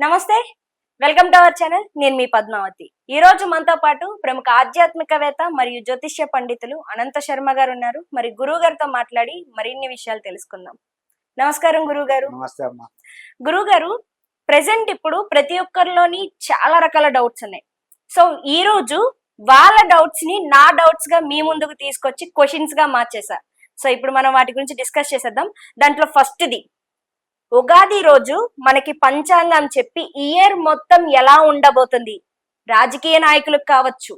నమస్తే welcome to our channel. నేను మీ పద్మావతి. ఈ రోజు మనతో పాటు ప్రముఖ ఆధ్యాత్మికవేత్త మరియు జ్యోతిష్య పండితులు అనంత శర్మ గారు ఉన్నారు. మరి గురువు గారితో మాట్లాడి మరిన్ని విషయాలు తెలుసుకుందాం. నమస్కారం గురువు గారు. నమస్తే అమ్మా. గురువు గారు ప్రెసెంట్ ఇప్పుడు ప్రతి ఒక్కరిలోని చాలా రకాల డౌట్స్ ఉన్నాయి. సో ఈ రోజు వాళ్ళ డౌట్స్ని నా డౌట్స్గా మీ ముందుకు తీసుకొచ్చి క్వశ్చన్స్గా మార్చేసా సో ఇప్పుడు మనం వాటి గురించి డిస్కస్ చేసేద్దాం. దాంట్లో ఫస్ట్ది ఉగాది రోజు మనకి పంచాంగం చెప్పి ఇయర్ మొత్తం ఎలా ఉండబోతుంది? రాజకీయ నాయకులకు కావచ్చు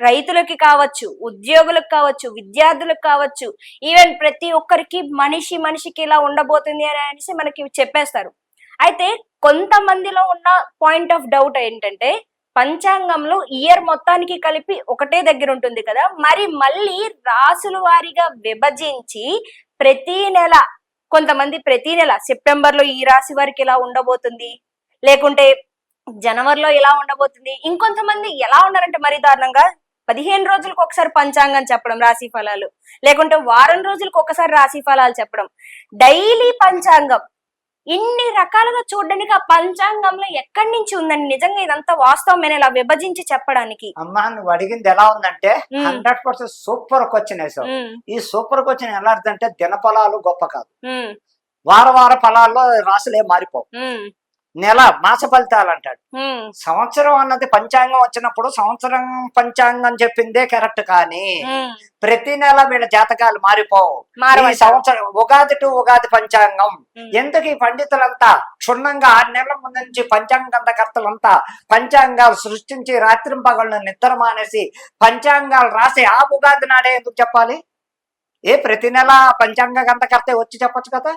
రైతులకి కావచ్చు ఉద్యోగులకు కావచ్చు విద్యార్థులకు కావచ్చు ఈవెన్ ప్రతి ఒక్కరికి మనిషి మనిషికి ఇలా ఉండబోతుంది అని అనేసి మనకి చెప్పేస్తారు. అయితే కొంతమందిలో ఉన్న పాయింట్ ఆఫ్ డౌట్ ఏంటంటే పంచాంగంలో ఇయర్ మొత్తానికి కలిపి ఒకటే దగ్గర ఉంటుంది కదా మరి మళ్ళీ రాసుల వారిగా విభజించి ప్రతి నెల కొంతమంది ప్రతి నెల సెప్టెంబర్లో ఈ రాశి వారికి ఇలా ఉండబోతుంది? లేకుంటే జనవరిలో ఇలా ఉండబోతుంది? ఇంకొంతమంది ఎలా ఉన్నారంటే మరి దారుణంగా పదిహేను రోజులకు ఒకసారి పంచాంగం చెప్పడం రాశి ఫలాలు. లేకుంటే వారం రోజులకు ఒకసారి రాశి ఫలాలు చెప్పడం. డైలీ పంచాంగం ఇన్ని రకాలుగా చూడడానికి ఆ పంచాంగంలో ఎక్కడి నుంచి ఉందండి నిజంగా ఇదంతా వాస్తవమైన ఇలా విభజించి చెప్పడానికి. అమ్మా నువ్వు అడిగింది ఎలా ఉందంటే. హండ్రెడ్ పర్సెంట్ సూపర్ క్వశ్చన్ వేసావు. ఈ సూపర్ క్వశ్చన్ ఎలా అర్థం అంటే దినఫలాలు గొప్ప కాదు. వార వార ఫలాల్లో రాసులే మారిపోవు. నెల మాస ఫలితాలు అంటాడు సంవత్సరం అన్నది పంచాంగం వచ్చినప్పుడు సంవత్సరం పంచాంగం చెప్పిందే కరెక్ట్ కానీ. ప్రతి నెల వీళ్ళ జాతకాలు మారిపోవు ఈ. సంవత్సరం ఉగాది టు ఉగాది పంచాంగం. ఎందుకు ఈ పండితులంతా క్షుణ్ణంగా ఆరు నెలల ముందు నుంచి పంచాంగంతకర్తలంతా పంచాంగాలు సృష్టించి రాత్రింపగళ్ళు నిద్ర మానేసి పంచాంగాలు రాసి ఆ ఉగాది నాడే ఎందుకు చెప్పాలి ఏ ప్రతి నెల పంచాంగ గంతకర్త వచ్చి చెప్పొచ్చు కదా?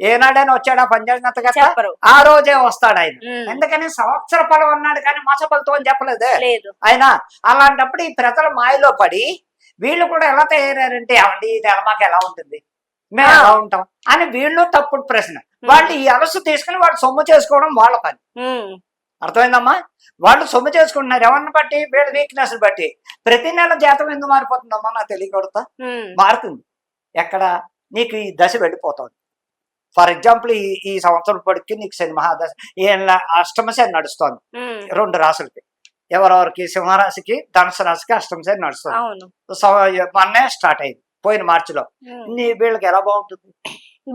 ఏనాడైనా వచ్చాడా పంచాంగంతకర్త చెప్పరు. ఆ రోజే వస్తాడు ఆయన. ఎందుకని సంవత్సర ఫలం అన్నాడు కానీ మాస ఫలితం అని చెప్పలేదు? లేదు. ఆయన అలాంటప్పుడు ఈ ప్రజల మాయలో పడి వీళ్ళు కూడా ఎలా తయారంటే అవండి ఇది ఎలా మాకు ఎలా ఉంటుంది? మేము. ఎలా ఉంటాం? అని వీళ్ళు తప్పుడు ప్రశ్న. వాళ్ళు ఈ అలసు తీసుకుని వాళ్ళు సొమ్ము చేసుకోవడం వాళ్ళ పని. అర్థమైందమ్మా? వాళ్ళు సొమ్ము చేసుకుంటున్నారు. ఎవరిని బట్టి? వీళ్ళ వీక్నెస్ బట్టి. ప్రతి నెల జాతం ఎందుకు మారిపోతుందమ్మా? నాకు తెలియకూడతా మారుతుంది. ఎక్కడ? నీకు ఈ దశ వెళ్ళిపోతుంది. ఫర్ ఎగ్జాంపుల్ ఈ ఈ సంవత్సరం పడికి నీకు శని మహాదశ ఈ అష్టమ శని నడుస్తోంది. రెండు రాసులకి. ఎవరెవరికి? సింహరాశికి ధనుసు రాశికి అష్టమ శని నడుస్తుంది. మొన్నే స్టార్ట్ అయింది. పోయిన మార్చిలో. నీ వీళ్ళకి ఎలా బాగుంటుంది?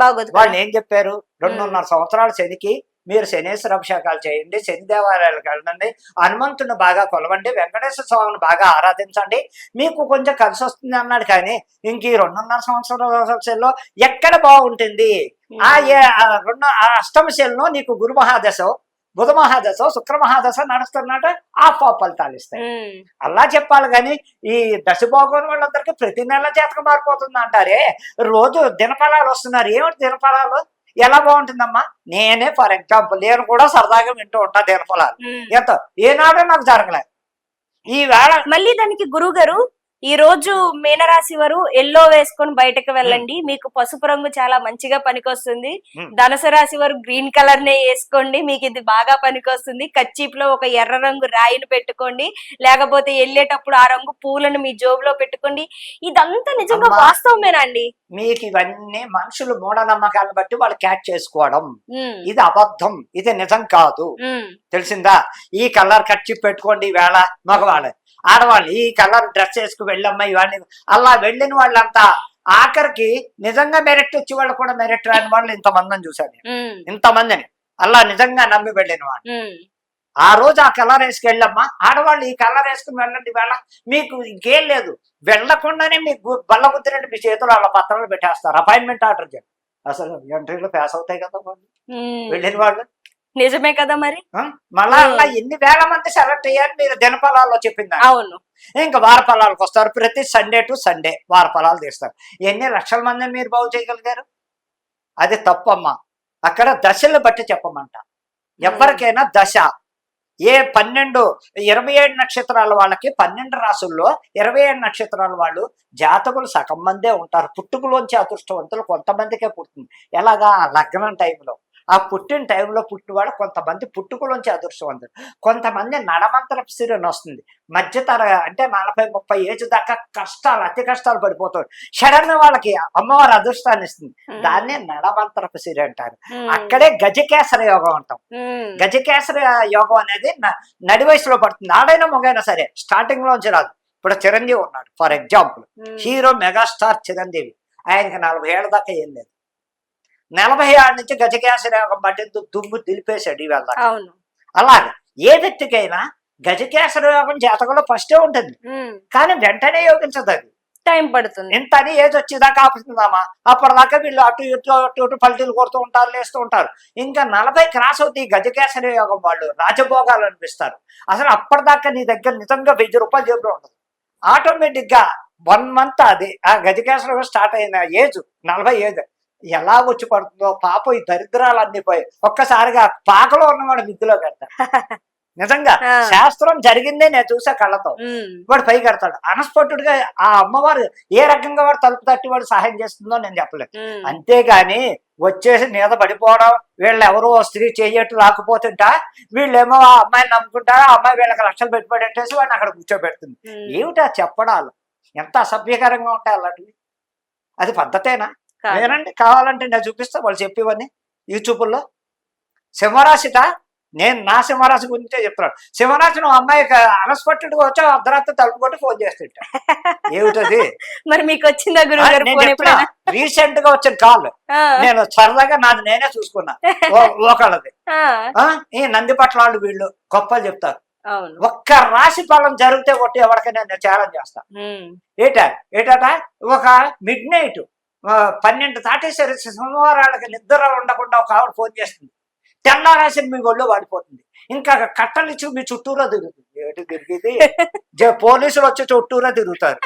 బాగోదు వాళ్ళు ఏం చెప్పారు? రెండున్నర సంవత్సరాల శనికి మీరు శనేశ్వర అభిషేకాలు చేయండి శని దేవాలయాలకు వెళ్ళండి హనుమంతుని బాగా కొలవండి వెంకటేశ్వర స్వామిని బాగా ఆరాధించండి. మీకు కొంచెం కలిసి వస్తుంది అన్నాడు కానీ ఇంక ఈ రెండున్నర సంవత్సరాల ఎక్కడ బాగుంటుంది? ఆ రెండు అష్టమ శనిలో నీకు గురు మహాదశ బుధ మహాదశ శుక్ర మహాదశ నడుస్తున్నట్ట ఆ ప- ఫలితాలు ఇస్తాయి అలా చెప్పాలి కానీ ఈ దశ బాగోని వాళ్ళందరికీ ప్రతి నెల జాతకం మారిపోతుంది అంటారే. రోజు దినఫలాలు వస్తున్నారు. ఏమిటి దినఫలాలు? ఎలా బాగుంటుందమ్మా? నేనే ఫర్ ఎగ్జాంపుల్ నేను కూడా సరదాగా వింటూ ఉంటా దినఫలాలు. ఉమ్. ఎంత? ఏనాడో నాకు జరగలేదు ఈ వేళ మళ్ళీ దానికి గురువు గారు ఈ రోజు మీనరాశి వారు ఎల్లో వేసుకొని బయటకు వెళ్ళండి. మీకు పసుపు రంగు చాలా మంచిగా పనికొస్తుంది. Hmm. ధనుసు రాశి వారు గ్రీన్ కలర్ నే వేసుకోండి. మీకు ఇది బాగా పనికొస్తుంది. కచ్చీప్లో ఒక ఎర్ర రంగు రాయిని పెట్టుకోండి. లేకపోతే వెళ్ళేటప్పుడు ఆ రంగు పూలను మీ జోబులో పెట్టుకోండి. ఇదంతా నిజంగా అమ్మా. వాస్తవమేనా అండి? మీకు ఇవన్నీ మనుషులు మూఢనమ్మకాలను బట్టి వాళ్ళు క్యాచ్ చేసుకోవడం. ఉమ్, ఇది అబద్ధం. ఇది నిజం కాదు. ఉమ్, తెలిసిందా? ఈ కలర్ కట్ చిప్ పెట్టుకోండి. ఈవేళ మగవాళ్ళు. ఆడవాళ్ళు ఈ కలర్ డ్రెస్ వేసుకు వెళ్ళమ్మా ఇవన్నీ. అలా వెళ్ళిన వాళ్ళంతా ఆఖరికి నిజంగా మెరిట్ వచ్చే వాళ్ళు కూడా మెరిట్ రాని వాళ్ళు ఇంతమందిని చూశాను ఇంతమందిని. అలా నిజంగా నమ్మి వెళ్ళిన వాళ్ళు. ఆ రోజు ఆ కలర్ వేసుకు వెళ్ళమ్మా. ఆడవాళ్ళు ఈ కలర్ వేసుకుని వెళ్ళండి వేళ మీకు ఇంకేం లేదు. వెళ్ళకుండానే మీకు బల్ల కుదిరినట్టు మీ చేతులు అలా పత్రాలు పెట్టేస్తారు. అపాయింట్మెంట్ ఆర్డర్ చేయండి. అసలు ఎంట్రీలో పాస్ అవుతాయి కదా వాళ్ళు. వెళ్ళిన వాళ్ళు. నిజమే కదా మరి? మళ్ళా అలా ఎన్ని వేల మంది సెలెక్ట్ అయ్యారు మీరు దినఫలాల్లో చెప్పింది? అవును. ఇంకా వార ఫలాలకు వస్తారు. ప్రతి సండే టు సండే వార ఫలాలు తీస్తారు. ఎన్ని లక్షల మంది మీరు బాగు చేయగలిగారు? అది తప్పమ్మా. అక్కడ దశలు బట్టి చెప్పమంట. ఎవరికైనా దశ. ఏ పన్నెండు ఇరవై ఏడు నక్షత్రాల వాళ్ళకి పన్నెండు రాసుల్లో ఇరవై ఏడు నక్షత్రాల వాళ్ళు జాతకులు సగం మందే ఉంటారు. పుట్టుకలోంచి అదృష్టవంతులు కొంతమందికే పుడుతుంది. ఎలాగా? ఆ లగ్నం టైంలో. ఆ పుట్టిన టైంలో పుట్టినవాడు కొంతమంది పుట్టుకలోంచి అదృష్టవంతుడు. కొంతమంది నడమంతరపు సిరిని వస్తుంది. మధ్యతర అంటే నలభై ముప్పై ఏజ్ దాకా కష్టాలు అతి కష్టాలు పడిపోతాడు. సడన్ వాళ్ళకి అమ్మవారు అదృష్టాన్ని ఇస్తుంది. దాన్నే నడమంతరపు సిరి అంటారు. అక్కడే గజకేసర యోగం అంటాం. గజకేసరి యోగం అనేది నడి వయసులో పడుతుంది. ఆడైనా మొగైనా సరే స్టార్టింగ్ లోంచి రాదు. ఇప్పుడు చిరంజీవి ఉన్నాడు. For example. Hero megastar Chiranjeevi. ఆయనకి నలభై ఏళ్ళ దాకా ఏం లేదు. నలభై ఏళ్ళ నుంచి గజకేసరి యోగం పట్టి దుమ్ము దిలిపేశాడు దాకా అవును. అలాగే ఏ వ్యక్తికైనా గజకేసరి యోగం జాతకంలో ఫస్టే ఉంటుంది. కానీ వెంటనే యోగించదు అది. టైం పడుతుంది. ఇంత అని ఏజ్ వచ్చేదాకా ఆపుతుందామా? అప్పటిదాకా వీళ్ళు అటు ఇటు అటు ఇటు పల్టీలు కొడుతూ ఉంటారు లేస్తూ ఉంటారు. ఇంకా నలభై క్రాస్ అవుతాయి ఈ గజకేసరి యోగం వాళ్ళు. రాజభోగాలు అనిపిస్తారు. అసలు అప్పటిదాకా నీ దగ్గర నిజంగా వెయ్యి రూపాయలు జేబులో ఉండదు. ఆటోమేటిక్గా వన్ మంత్ అది ఆ గజకేసరి యోగం స్టార్ట్ అయిన ఏజ్ నలభై ఏజ్. ఎలా వచ్చి పడుతుందో పాప ఈ దరిద్రాలు అన్ని పోయి ఒక్కసారిగా పాకలో ఉన్నవాడు మిద్దులో పెడతాడు నిజంగా. శాస్త్రం జరిగిందే నేను చూసా కళ్ళతో. వాడు పై కడతాడు అన్ఎక్స్పెక్టెడ్ ఆ అమ్మవారు ఏ రకంగా వాడు తలుపు తట్టి వాడు సహాయం చేస్తుందో నేను చెప్పలేదు. అంతేగాని వచ్చేసి మీద పడిపోవడం వీళ్ళు ఎవరో స్త్రీ చేయట్టు రాకపోతుంటా వీళ్ళేమో ఆ అమ్మాయిని నమ్ముకుంటారు ఆ అమ్మాయి వీళ్ళకి లక్షలు పెట్టుబడేసి వాడిని అక్కడ కూర్చోబెడుతుంది. ఏమిటా చెప్పడాలు? ఎంత అసభ్యకరంగా ఉంటాయి అలాంటివి? అది పద్ధతేనా? నేనండి కావాలంటే నేను చూపిస్తా వాళ్ళు చెప్పేవన్నీ యూట్యూబ్లో. సింహరాశిట నేను నా సింహరాశి గురించే చెప్తున్నాను. సింహరాశి నువ్వు అమ్మాయికి అన్ఎక్స్పెక్టెడ్గా వచ్చా అర్ధరాత్రి తలుపు కొట్టి ఫోన్ చేస్తుంటా. ఏమిటది? మరి మీకు వచ్చిందా గురువు రీసెంట్గా వచ్చిన కాల్. నేను సరదాగా నాది నేనే చూసుకున్నా. ఒకళ్ళది ఈ నంది పట్ల వాళ్ళు వీళ్ళు గొప్పలు చెప్తారు. ఒక్క రాశి ఫలం జరిగితే కొట్టి ఎవరికైనా నేను ఛాలెంజ్ చేస్తా. ఏటా? ఏటట? ఒక మిడ్ నైట్. పన్నెండు దాటేసరి సోమవారాలకి నిద్ర ఉండకుండా ఒక ఆవిడ ఫోన్ చేస్తుంది. తెల్లారాసి మీ ఒళ్ళు వాడిపోతుంది. ఇంకా కట్టలు ఇచ్చి మీ చుట్టూరా తిరుగుతుంది. ఏటి పోలీసులు వచ్చి చుట్టూరా తిరుగుతారు.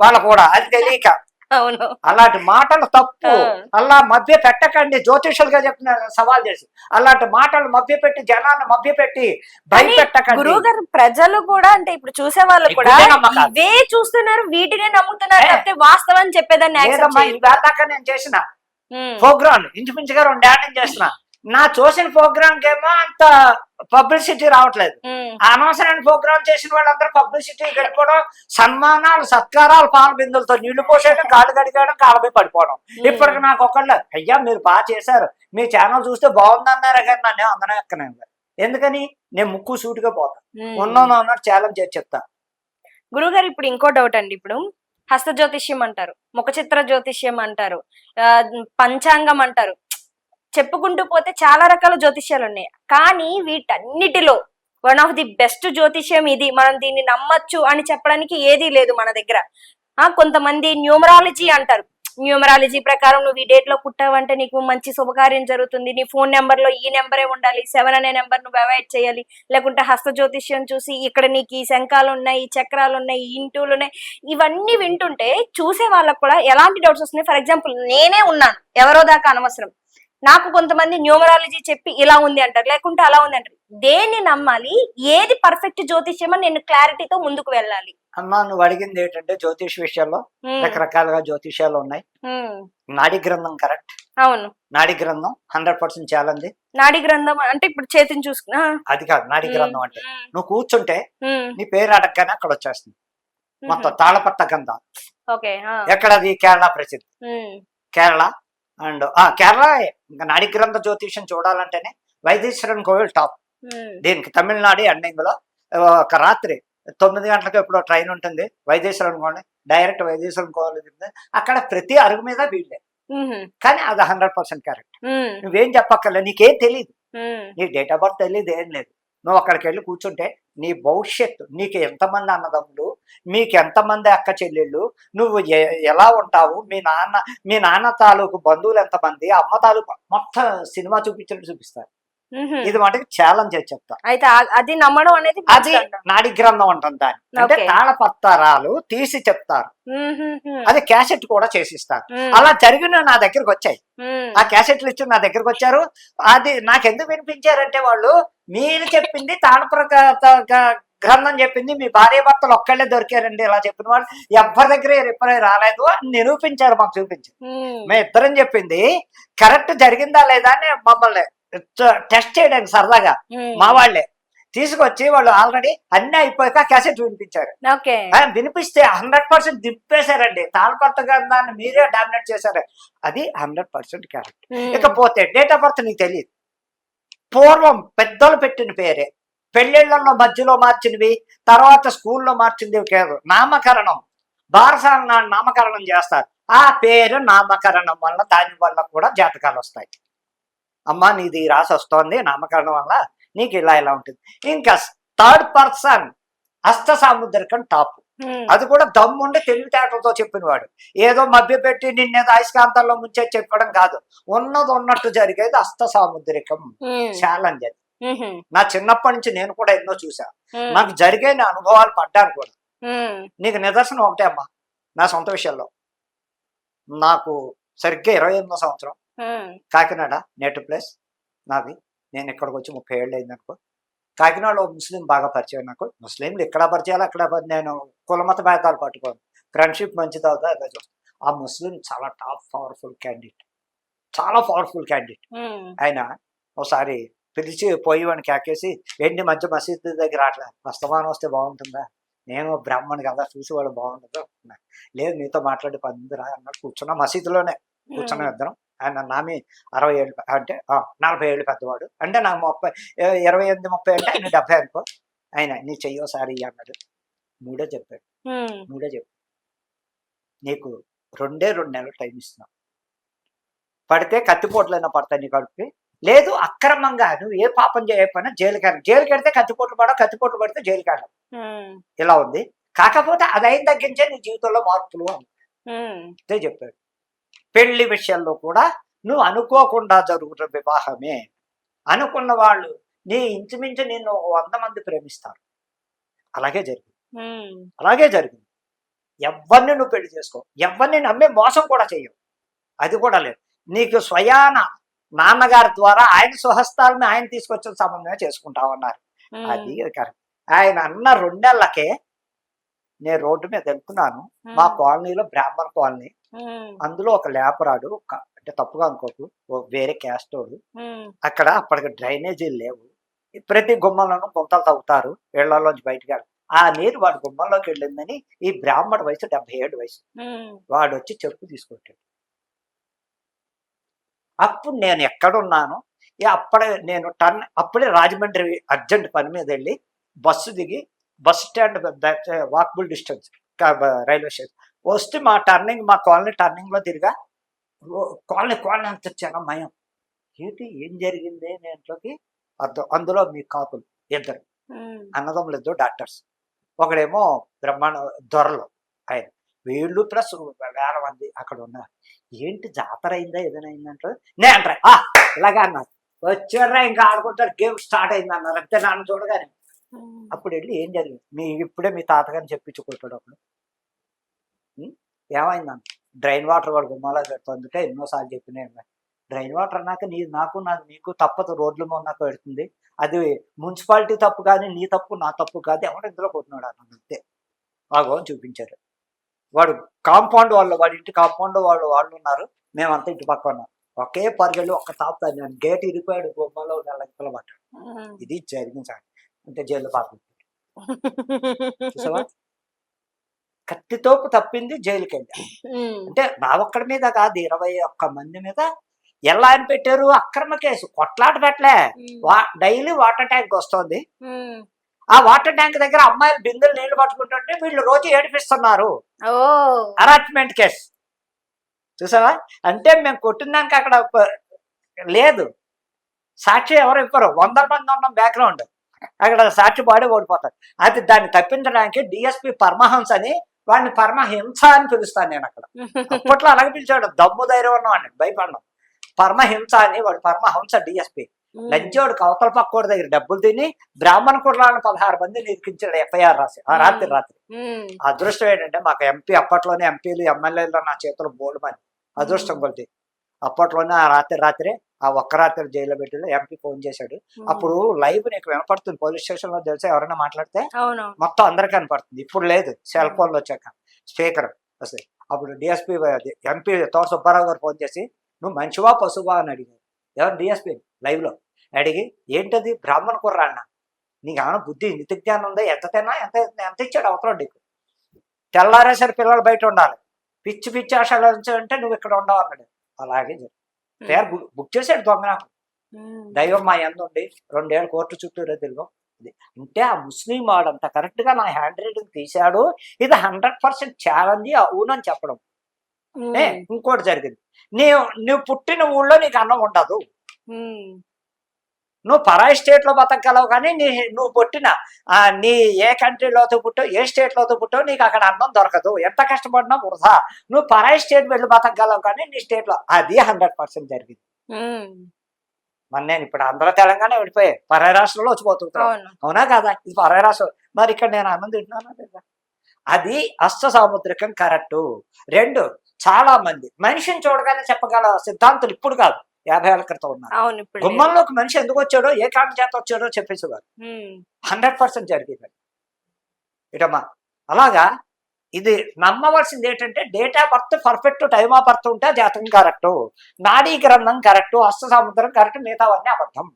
వాళ్ళు కూడా. అది తెలియక. అవును. అలాంటి మాటలు తప్పు. అలా మభ్య పెట్టకండి జ్యోతిషులుగా చెప్తున్నారు సవాల్ చేసి. అలాంటి మాటలు మభ్య పెట్టి జనాన్ని మభ్య పెట్టి భయపెట్టకండి. గురువు గారు ప్రజలు కూడా అంటే ఇప్పుడు చూసే వాళ్ళు కూడా ఇవే చూస్తున్నారు వీటినే నమ్ముతున్నారు. తప్పితే వాస్తవం చెప్పేదాన్ని నేను చేసిన ప్రోగ్రామ్ ఇంచుమించుగా రెండేళ్ళ చేసిన. నా చూసిన ప్రోగ్రామ్ కేమో అంత పబ్లిసిటీ రావట్లేదు. అనవసరమైన ప్రోగ్రామ్ చేసిన వాళ్ళందరూ పబ్లిసిటీ గడిపోవడం సన్మానాలు సత్కారాలు పాల బిందులతో నీళ్ళు పోసేయడం కాళ్ళు గడిగడం కాళ్ళపై పడిపోవడం ఇప్పటికి నాకు ఒకళ్ళు అయ్యా మీరు బాగా చేశారు. మీ ఛానల్ చూస్తే బాగుందన్నారు కానీ నన్ను అందరం ఎక్కనే ఎందుకని? నేను ముక్కు సూటిగా పోతా. ఉమ్. ఉన్నాను అన్నట్టు ఛాలెంజ్ చేసి చెప్తా. గురువు గారు ఇప్పుడు ఇంకో డౌట్ అండి. ఇప్పుడు హస్త జ్యోతిష్యం అంటారు ముఖ చిత్ర జ్యోతిష్యం అంటారు పంచాంగం అంటారు. చెప్పుకుంటూ పోతే చాలా రకాల జ్యోతిష్యాలు ఉన్నాయి కానీ వీటన్నిటిలో వన్ ఆఫ్ ది బెస్ట్ జ్యోతిష్యం ఇది. మనం దీన్ని నమ్మచ్చు అని చెప్పడానికి ఏదీ లేదు మన దగ్గర. ఆ కొంతమంది న్యూమరాలజీ అంటారు. న్యూమరాలజీ ప్రకారం నువ్వు ఈ డేట్లో పుట్టావంటే నీకు మంచి శుభకార్యం జరుగుతుంది. నీ ఫోన్ నెంబర్లో ఈ నెంబరే ఉండాలి. సెవెన్ అనే నెంబర్ నువ్వు అవాయిడ్ చేయాలి. లేకుంటే హస్త జ్యోతిష్యం చూసి ఇక్కడ నీకు ఈ శంఖాలు ఉన్నాయి ఈ చక్రాలు ఉన్నాయి ఈ ఇంటూలు ఉన్నాయి. ఇవన్నీ వింటుంటే చూసే వాళ్ళకు కూడా ఎలాంటి డౌట్స్ వస్తున్నాయి? ఫర్ ఎగ్జాంపుల్ నేనే ఉన్నాను. ఎవరో దాకా అనవసరం. నాకు కొంతమంది న్యూమరాలజీ చెప్పి ఇలా ఉంది అంటారు లేకుంటే అలా ఉంది అంటారు. దేన్ని నమ్మాలి? ఏది పర్ఫెక్ట్ జ్యోతిష్యం అని నేను క్లారిటీతో ముందుకు వెళ్ళాలి. అమ్మా నువ్వు అడిగింది ఏంటంటే జ్యోతిష్ విషయాల్లో రకరకాలుగా జ్యోతిష్యాలు ఉన్నాయి. నాడి గ్రంథం కరెక్ట్? అవును. నాడి గ్రంథం హండ్రెడ్ పర్సెంట్ ఛాలెంజ్ నాడి గ్రంథం అంటే ఇప్పుడు చేతిని చూసుకున్నా? అది కాదు నాడి గ్రంథం అంటే. నువ్వు కూర్చుంటే నీ పేరు అడగగానే అక్కడ వచ్చేస్తుంది. మొత్తం తాళపట్ట గంధం ఓకే ఎక్కడది? కేరళ ప్రసిద్ధి. కేరళ అండ్ ఆ కేరళ ఇంకా నాడి గ్రంథ జ్యోతిష్యం చూడాలంటేనే వైదీశ్వరన్ కోవిల్ టాప్. దీనికి తమిళనాడు ఎండింగ్లో ఒక రాత్రి తొమ్మిది గంటలకు ఎప్పుడో ట్రైన్ ఉంటుంది వైదేశ్వరం కోని డైరెక్ట్ వైదేశ్వరం కోవాలి అక్కడ ప్రతి అరుగు మీద వీళ్ళే. కానీ అది హండ్రెడ్ పర్సెంట్ కరెక్ట్. నువ్వేం చెప్పక్కర్లే నీకేం తెలియదు నీ డేట్ ఆఫ్ బర్త్ తెలియదు ఏం లేదు. నువ్వు అక్కడికి వెళ్ళి కూర్చుంటే నీ భవిష్యత్తు నీకు ఎంతమంది అన్నదమ్ములు మీకు ఎంతమంది అక్క చెల్లెళ్ళు? నువ్వు ఎలా ఉంటావు? మీ నాన్న మీ నాన్న తాలూకు బంధువులు ఎంతమంది? అమ్మ తాలూకు మొత్తం సినిమా చూపించినట్టు చూపిస్తారు. ఇది మటుకు ఛాలెంజ్ చేసి చెప్తా. అయితే అది నమ్మడం అనేది అది నాడి గ్రంథం ఉంటుంది దాన్ని. అంటే. తాళపత్రాలు తీసి చెప్తారు. అది క్యాసెట్ కూడా చేసిస్తారు. అలా జరిగిన నా దగ్గరకు వచ్చాయి. ఆ క్యాసెట్లు ఇచ్చి నా దగ్గరకు వచ్చారు. అది నాకు ఎందుకు వినిపించారంటే వాళ్ళు మీరు చెప్పింది తాళప్ర గ్రంథం చెప్పింది మీ భార్య భర్తలు ఒక్కళ్ళే దొరికారండి ఇలా చెప్పిన వాళ్ళు ఎవరి దగ్గర రిపేర్ రాలేదు అని నిరూపించారు మాకు చూపించారు. మ్మ్. ఇద్దరం చెప్పింది కరెక్ట్ జరిగిందా లేదా అని మమ్మల్ని టెస్ట్ చేయడానికి సరదాగా. మా వాళ్ళే తీసుకొచ్చి వాళ్ళు ఆల్రెడీ అన్ని అయిపోయాక క్యాసెట్ వినిపించారు వినిపిస్తే హండ్రెడ్ పర్సెంట్ దింపేశారండి. తాళపత్ర గ్రంథాన్ని మీరే డామినేట్ చేశారు. అది హండ్రెడ్ పర్సెంట్ కరెక్ట్ ఉమ్. ఇకపోతే డేట్ ఆఫ్ బర్త్ నీకు తెలియదు పూర్వం పెద్దలు పెట్టిన పేరే. పెళ్ళిళ్ళలో మధ్యలో మార్చినవి తర్వాత స్కూల్లో మార్చింది కాదు. నామకరణం. బారసాల నామకరణం చేస్తారు. ఆ పేరు నామకరణం వల్ల దాని వల్ల కూడా జాతకాలు వస్తాయి. అమ్మా నీది రాసి వస్తోంది నామకరణం వల్ల నీకు ఇలా ఇలా ఉంటుంది. ఇంకా థర్డ్ పర్సన్ హస్త సాముద్రికం టాప్. అది కూడా దమ్ముండి తెలివితేటలతో చెప్పినవాడు. ఏదో మభ్యపెట్టి నిన్నేదో అయస్కాంతాల్లో ముంచే చెప్పడం కాదు. ఉన్నది ఉన్నట్టు జరిగేది హస్త సాముద్రికం. ఛాలెంజ్ అది. నా చిన్నప్పటి నుంచి నేను కూడా ఎన్నో చూసా. నాకు జరిగిన అనుభవాలు పడ్డాను కూడా. నీకు నిదర్శనం ఒకటే అమ్మా నా సొంత విషయంలో. నాకు సరిగ్గా ఇరవై ఎనిమిదో సంవత్సరం. కాకినాడ నేటివ్ ప్లేస్ నాది. నేను ఇక్కడికి వచ్చి ముప్పై ఏళ్ళు అయింది అనుకో. కాకినాడలో ముస్లిం బాగా పరిచయం నాకు. ముస్లింలు ఇక్కడ పరిచయాలు అక్కడ నేను కులమత భేదాలు పట్టుకోను. ఫ్రెండ్షిప్ మంచిది అవుతా అదే చూస్తాను ఆ ముస్లిం చాలా టాప్ పవర్ఫుల్ క్యాండిడేట్. చాలా పవర్ఫుల్ క్యాండిడేట్. ఆయన ఒకసారి పిలిచి పోయి వాడిని కేకేసి ఏంటి మధ్య మసీదు దగ్గర అట్లా వస్తమానం వస్తే బాగుంటుందా? నేను బ్రాహ్మణ్ కదా చూసి వాడు బాగుండదు. అన్నా. లేదు నీతో మాట్లాడి పందిరా అన్నట్టు కూర్చున్నా మసీదులోనే కూర్చున్న ఇద్దరం. ఆయన నామి అరవై ఏళ్ళు అంటే నలభై ఏళ్ళు పెద్దవాడు. అంటే నాకు ముప్పై ఇరవై ఎనిమిది ముప్పై అంటే ఆయన డెబ్బై అనుకో. ఆయన నీ చెయ్యోసారి అన్నాడు. మూడే చెప్పాడు. మూడే చెప్పాడు. నీకు రెండే రెండు నెలలు టైం ఇస్తున్నాం. పడితే కత్తిపోట్లైనా పడతాయి నీ కడుపుకి. లేదు అక్రమంగా నువ్వు ఏ పాపం చేయకపోయినా జైలుకి వెళ్ళ జైలుకి వెళ్తే కత్తిపోట్లు పడ కత్తిపోట్లు పడితే ఉమ్. ఇలా ఉంది. కాకపోతే అది అయిన తగ్గించే నీ జీవితంలో మార్పులు. అంతే చెప్పాడు. పెళ్ళి విషయంలో కూడా నువ్వు అనుకోకుండా జరుగుతున్న వివాహమే. అనుకున్న వాళ్ళు నీ ఇంచుమించు నిన్ను వంద మంది ప్రేమిస్తారు. అలాగే జరిగింది. అలాగే జరిగింది. ఎవరిని నువ్వు పెళ్ళి చేసుకో. ఎవరిని నమ్మే మోసం కూడా చెయ్యవు. అది కూడా లేదు. నీకు స్వయాన నాన్నగారి ద్వారా ఆయన స్వహస్తాలని ఆయన తీసుకొచ్చిన సంబంధమే చేసుకుంటామన్నారు ఉమ్. అది కరెక్ట్ ఆయన అన్న రెండేళ్ళకే నేను రోడ్డు మీద వెళ్తున్నాను. మా కాలనీలో బ్రాహ్మణ కాలనీ. అందులో ఒక లేపరాడు అంటే తప్పుగా అనుకోకు వేరే క్యాస్టోడు. అక్కడ అప్పటికి డ్రైనేజీలు లేవు. ప్రతి గుమ్మంలోనూ గుంతలు తవ్వుతారు ఇళ్ళలోంచి బయటికి వెళ్ళ- ఆ నీరు వాడి గుమ్మంలోకి వెళ్ళిందని ఈ బ్రాహ్మణ వయసు డెబ్బై ఏడు వయసు. వాడు వచ్చి చెప్పు తీసుకొట్టాడు అప్పుడు నేను ఎక్కడున్నాను అప్పుడే నేను టర్న్ అప్పుడే రాజమండ్రి అర్జెంట్ పని మీద వెళ్ళి బస్సు దిగి bus stand walkable distance railway station. వస్తే మా టర్నింగ్ మా కాలనీ టర్నింగ్లో తిరిగా కాలనీ కాలనీ అంత జనమయం ఏంటి ఏం జరిగింది? దేంట్లోకి అర్థం అందులో మీ కాపులు ఇద్దరు. అన్నదమ్ములు ఇద్దరు డాక్టర్స్. ఒకడేమో బ్రహ్మాండ దొరలు ఆయన. వీళ్ళు ప్లస్ వేల మంది అక్కడ ఉన్నారు. ఏంటి జాతర అయిందా ఏదైనా అయిందంటే నే అంటారు ఆ ఇలాగా అన్నారు. వచ్చారా ఇంకా ఆడుకుంటారు గేమ్ స్టార్ట్ అయింది అన్నారు. అంతే నాన్న చూడగానే. అప్పుడు వెళ్ళి ఏం జరిగింది? మీ ఇప్పుడే మీ తాతగారిని చెప్పించుకుంటాడు అప్పుడు. ఉం? ఏమైందన్న డ్రైన్ వాటర్ వాడు గుమ్మాలో పెడుతుందిటే ఎన్నోసార్లు చెప్పిన డ్రైన్ వాటర్ అన్నాక నీ నాకు నాకు నీకు తప్పదు. రోడ్ల మీద పెడుతుంది. అది మున్సిపాలిటీ తప్పు కానీ నీ తప్పు నా తప్పు కాదు. ఎవరు ఇందులో కొట్టినాడు అన్నాడు అంతే. బాగో అని చూపించారు. వాడు కాంపౌండ్ వాళ్ళు వాడి ఇంటి కాంపౌండ్ వాళ్ళు వాళ్ళు ఉన్నారు. మేమంతా ఇంటి పక్క ఉన్నాం. ఒకే పరిగెళ్ళు ఒక్క తాపుతాను నేను గేట్ ఇరిపోయాడు గుమ్మలో నెల ఉమ్. ఇది జరిగింది సార్ అంటే జైలు పాపం చూసావా? కత్తితోపు తప్పింది జైలుకి వెళ్ళి. అంటే నా ఒక్కడి మీద కాదు ఇరవై ఒక్క మంది మీద ఎలా అని పెట్టారు? అక్రమ కేసు. కొట్లాట పెట్టలే. డైలీ వాటర్ ట్యాంక్ వస్తుంది. ఆ వాటర్ ట్యాంక్ దగ్గర అమ్మాయిలు బిందెలు నీళ్ళు పట్టుకుంటుంటే వీళ్ళు రోజు ఏడిపిస్తున్నారు. ఓ. హరాస్మెంట్ కేసు చూసావా? అంటే మేము కొట్టినాక అక్కడ లేదు. సాక్షి ఎవరు ఇవ్వరు. వంద మంది ఉన్నాం బ్యాక్గ్రౌండ్ అక్కడ సాక్షి బాడీ ఓడిపోతాడు అది దాన్ని తప్పించడానికి డిఎస్పి పరమహంస అని వాడిని పరమహింస అని పిలుస్తాను నేను అక్కడ. అప్పట్లో అలాగే పిలిచాడు దమ్ము ధైర్యం ఉన్నవాడిని. భయపడను. పరమహింస అని వాడు పరమహంస డిఎస్పి లంచోడు కవతల పక్కోడి దగ్గర డబ్బులు తిని బ్రాహ్మణ కుర్రాలను పదహారు మంది నిరికించాడు ఎఫ్ఐఆర్ రాసి. ఆ రాత్రి రాత్రి. అదృష్టం ఏంటంటే మాకు ఎంపీ అప్పట్లోనే ఎంపీలు ఎమ్మెల్యేలు నా చేతిలో బోల్డ్ మంది అదృష్టం కొలిది అప్పట్లోనే ఆ రాత్రి రాత్రి ఆ ఒక్క రాత్రి జైల్లో పెట్టి ఎంపీ ఫోన్ చేశాడు. అప్పుడు లైవ్ నీకు వినపడుతుంది పోలీస్ స్టేషన్లో తెలిసి ఎవరైనా మాట్లాడితే? మొత్తం అందరికి కనపడుతుంది. ఇప్పుడు లేదు సెల్ ఫోన్లు వచ్చాక. స్పీకర్ వస్తాయి అప్పుడు డిఎస్పీ ఎంపీ తోట సుబ్బారావు గారు ఫోన్ చేసి నువ్వు మంచివా పశువా? అని అడిగారు. ఎవరు? డిఎస్పీ లైవ్లో అడిగి ఏంటది? బ్రాహ్మణ కుర్రాన్న నీకు ఏమైనా బుద్ధి నితి జ్ఞానం ఉందా? ఎంత తిన్నా? ఎంత ఎంత ఇచ్చాడు? అవతల నీకు. తెల్లారేసరి పిల్లలు బయట ఉండాలి. పిచ్చి పిచ్చి ఆశలు అంటే నువ్వు ఇక్కడ ఉండవు అన్నాడు. అలాగే. పేరు బుక్- చేశాడు దొంగ నాకు. దైవం మా ఉండి రెండేళ్ళు కోర్టు చుట్టూరే తిరుగు. అంటే ఆ ముస్లిం వాడు అంత కరెక్ట్గా నా హ్యాండ్ రైటింగ్ తీశాడు. ఇది హండ్రెడ్ పర్సెంట్ ఛాలెంజ్ అవునని చెప్పడం. ఇంకోటి జరిగింది. నీవు నువ్వు పుట్టిన ఊళ్ళో నీకు అన్నం ఉండదు. నువ్వు పరాయి స్టేట్లో బతకగలవు కానీ నీ నువ్వు పుట్టిన ఆ, నీ ఏ కంట్రీలోతో పుట్టావు ఏ స్టేట్ లోతో పుట్టావు నీకు అక్కడ అన్నం దొరకదు. ఎంత కష్టపడినా వృధా. నువ్వు పరాయి స్టేట్ వెళ్ళి బతకగలవు కానీ నీ స్టేట్లో అది హండ్రెడ్ పర్సెంట్ జరిగింది. మన నేను ఇప్పుడు ఆంధ్ర తెలంగాణ వెళ్ళిపోయాయి పరాయి రాష్ట్రంలో వచ్చి బతుకుతావు అవును కదా? ఇది పరాయి రాష్ట్రం. మరి ఇక్కడ నేను అన్నం తింటున్నానా లేదా? అది అష్ట సాముద్రికం కరెక్ట్. రెండు చాలా మంది మనిషిని చూడగానే చెప్పగల సిద్ధాంతులు ఇప్పుడు కాదు. యాభై ఏళ్ళ క్రితం ఉన్నారు. గుమ్మంలోకి మనిషి ఎందుకు వచ్చాడో ఏ కారణం చేత వచ్చాడో చెప్పేసేవారు. హండ్రెడ్ పర్సెంట్ జరిగింది ఇటమ్మా అలాగా ఇది నమ్మవలసింది ఏంటంటే date of birth perfect time of birth ఉంటే జాతకం కరెక్ట్ నాడీ గ్రంథం కరెక్ట్ అష్ట సముద్రం కరెక్ట్ మిగతావన్నీ అబద్ధం.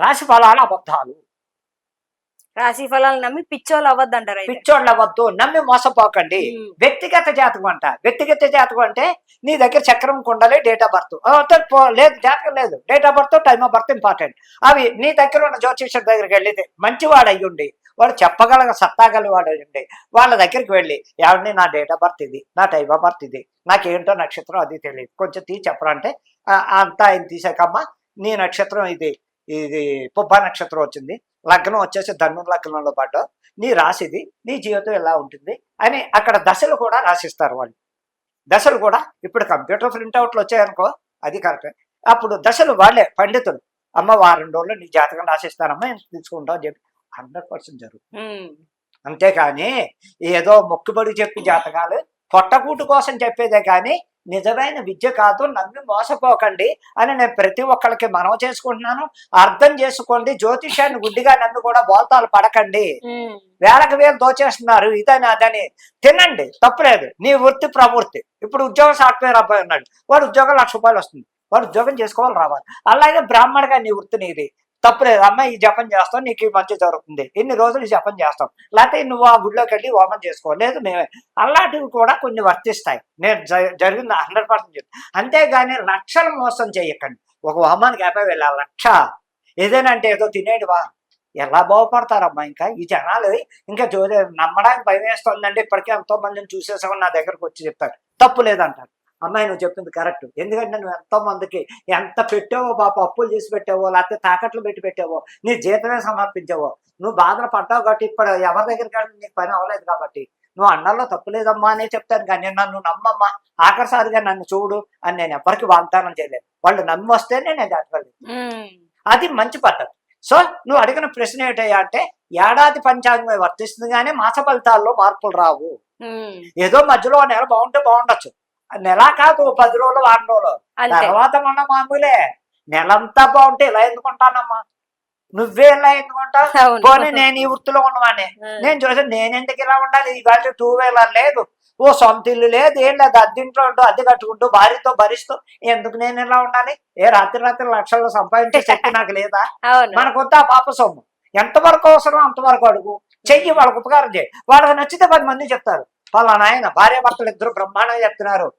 రాశి ఫలాలు అబద్ధాలు రాశి ఫలాలు నమ్మి పిచ్చోళ్ళు అవ్వద్దంటారు అయితే. పిచ్చోళ్ళు అవ్వద్దు నమ్మి మోసపోకండి. వ్యక్తిగత జాతకం అంట. వ్యక్తిగత జాతకం అంటే నీ దగ్గర చక్రం కుండలే డేట్ ఆఫ్ బర్త్ లేదు జాతకం లేదు. Date of birth time of birth important అవి నీ దగ్గర ఉన్న జ్యోతిష్యుడి దగ్గరికి వెళ్ళితే మంచివాడు అయ్యుండి. వాడు చెప్పగల సత్తాగల వాడు అయ్యుండి. వాళ్ళ దగ్గరికి వెళ్ళి ఎవరిని? నా డేట్ ఆఫ్ బర్త్ ఇది నా టైమ్ ఆఫ్ బర్త్ ఇది. నాకేంటో నక్షత్రం అది తెలియదు. కొంచెం తీ చెప్పరంటే "ఆ, అంతా ఆయన తీసాకమ్మా నీ నక్షత్రం ఇది ఇది పుబ్బ నక్షత్రం వచ్చింది. లగ్నం వచ్చేసి ధను లగ్నంలో పడ్డావు నీ రాశిది నీ జీవితం ఎలా ఉంటుంది అని అక్కడ దశలు కూడా రాసిస్తారు వాళ్ళు. దశలు కూడా ఇప్పుడు కంప్యూటర్ ప్రింట్అవుట్లు వచ్చాయనుకో అది కరెక్ట్ అప్పుడు దశలు వాళ్ళే పండితులు. అమ్మ వారం రోజుల్లో నీ జాతకం రాసిస్తానమ్మా ఎంత తీసుకుంటావు అని చెప్పి హండ్రెడ్ పర్సెంట్ జరుగుతుంది. అంతేకాని ఏదో మొక్కుబడి చెప్పి జాతకాలు పొట్టకూటు కోసం చెప్పేదే కానీ నిజమైన విద్య కాదు నమ్మి మోసపోకండి అని నేను ప్రతి ఒక్కరికి మనవి చేసుకుంటున్నాను. అర్థం చేసుకోండి జ్యోతిషాన్ని గుడ్డిగా నమ్మి కూడా బోల్తాలు పడకండి. వేలకు వేలు దోచేస్తున్నారు ఇదని అదని. తినండి తప్పులేదు. నీ వృత్తి ప్రవృత్తి. ఇప్పుడు ఉద్యోగం సాఫ్ట్వేర్ అబ్బాయి ఉన్నాడు. వాడు ఉద్యోగం లక్ష రూపాయలు వస్తుంది. వాడు ఉద్యోగం చేసుకోవాలి రావాలి. అలాగే బ్రాహ్మణుగా నీ వృత్తి నీది. తప్పలేదు అమ్మ ఈ జపం చేస్తాం నీకు ఈ మంచి జరుగుతుంది. ఇన్ని రోజులు ఈ జపం చేస్తాం లేకపోతే నువ్వు ఆ గుడిలోకి వెళ్ళి హోమం చేసుకో. లేదు మేమే. అలాంటివి కూడా కొన్ని వర్తిస్తాయి. నేను జ- జరిగింది హండ్రెడ్ పర్సెంట్ అంతేగాని లక్షలు మోసం చేయకండి. ఒక హోమానికి యాభై వేల లక్ష. ఏదైనా అంటే ఏదో తినేది వా ఎలా బాగుపడతారమ్మా ఇంకా? ఈ జనాలు ఇంకా జోదే నమ్మడానికి భయం వేస్తుందండి. ఇప్పటికే ఎంతో మందిని చూసేసామని నా దగ్గరకు వచ్చి చెప్తారు. తప్పు లేదంటారు. అమ్మాయి నువ్వు చెప్పింది కరెక్ట్. ఎందుకంటే నువ్వు ఎంతో మందికి ఎంత పెట్టావో పాప అప్పులు చేసి పెట్టావో లేకపోతే తాకట్లు పెట్టి పెట్టావో నీ జీతమే సమర్పించావో నువ్వు బాధలు పడ్డావు కాబట్టి ఇప్పుడు ఎవరి దగ్గరికి వెళ్ళి నీకు పని అవ్వలేదు కాబట్టి నువ్వు అన్నల్లో తప్పు లేదమ్మా అనే చెప్తాను కానీ నన్ను నమ్మమ్మా. ఆఖరిసారిగా నన్ను చూడు అని నేను ఎవరికి వాగ్దానం చేయలేదు. వాళ్ళు నమ్మి వస్తేనే నేను ఉమ్. అది మంచి పద్ధతి. సో నువ్వు అడిగిన ప్రశ్న ఏంటయ్యా అంటే ఏడాది పంచాంగమే వర్తిస్తుంది కానీ మాస ఫలితాల్లో మార్పులు రావు. ఏదో మధ్యలో నెల బాగుంటే బాగుండొచ్చు. నెల కాదు పది రోజులు వారం రోజులు. తర్వాత మన మామూలే. నెలంతా బాగుంటే ఇలా ఎందుకుంటానమ్మా? నువ్వే ఇలా ఎందుకుంటావు. పోనీ నేను ఈ వృత్తిలో ఉన్నవాడిని. నేను చూసి నేను ఎందుకు ఇలా ఉండాలి? ఈ గాలి టూ వీలర్ లేదు. ఓ సొంత ఇల్లు లేదు. ఏం లేదు. అద్దెంట్లో ఉంటూ అద్దె కట్టుకుంటూ భార్యతో భరిస్తూ ఎందుకు నేను ఇలా ఉండాలి? ఏ రాత్రి రాత్రి లక్షలు సంపాదించే శక్తి నాకు లేదా? అవును. మనకు వద్దా పాప సొమ్ము? ఎంతవరకు అవసరం అంతవరకు అడుగు. చెయ్యి వాళ్ళకు ఉపకారం చేయి. వాళ్ళకి నచ్చితే పది మంది చెప్తారు. పలానా ఆయన భార్య భర్తలు ఇద్దరు బ్రహ్మాండంగా చెప్తున్నారు.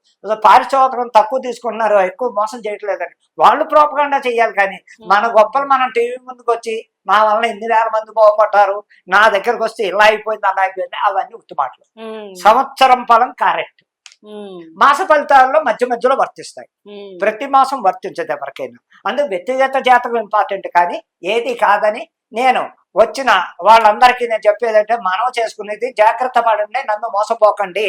పారితోషికం తక్కువ తీసుకుంటున్నారు ఎక్కువ మోసం చేయట్లేదని. వాళ్ళు ప్రోపగండా చెయ్యాలి కానీ మన గొప్పలు మనం టీవీ ముందుకు వచ్చి నా వల్ల ఎన్ని వేల మంది బాగుపడ్డారు నా దగ్గరకు వస్తే ఇలా అయిపోయింది అలా అయిపోయింది అవన్నీ ఉత్తి మాటలు. ఉమ్. సంవత్సరం ఫలం కరెక్ట్. మాస ఫలితాల్లో మధ్య మధ్యలో వర్తిస్తాయి. ప్రతి మాసం వర్తించదు ఎవరికైనా. అందుకు వ్యక్తిగత జాతకం ఇంపార్టెంట్ కానీ ఏది కాదని నేను వచ్చిన వాళ్ళందరికీ నేను చెప్పేదంటే మనం చేసుకునేది జాగ్రత్త పడండి నన్ను మోసపోకండి.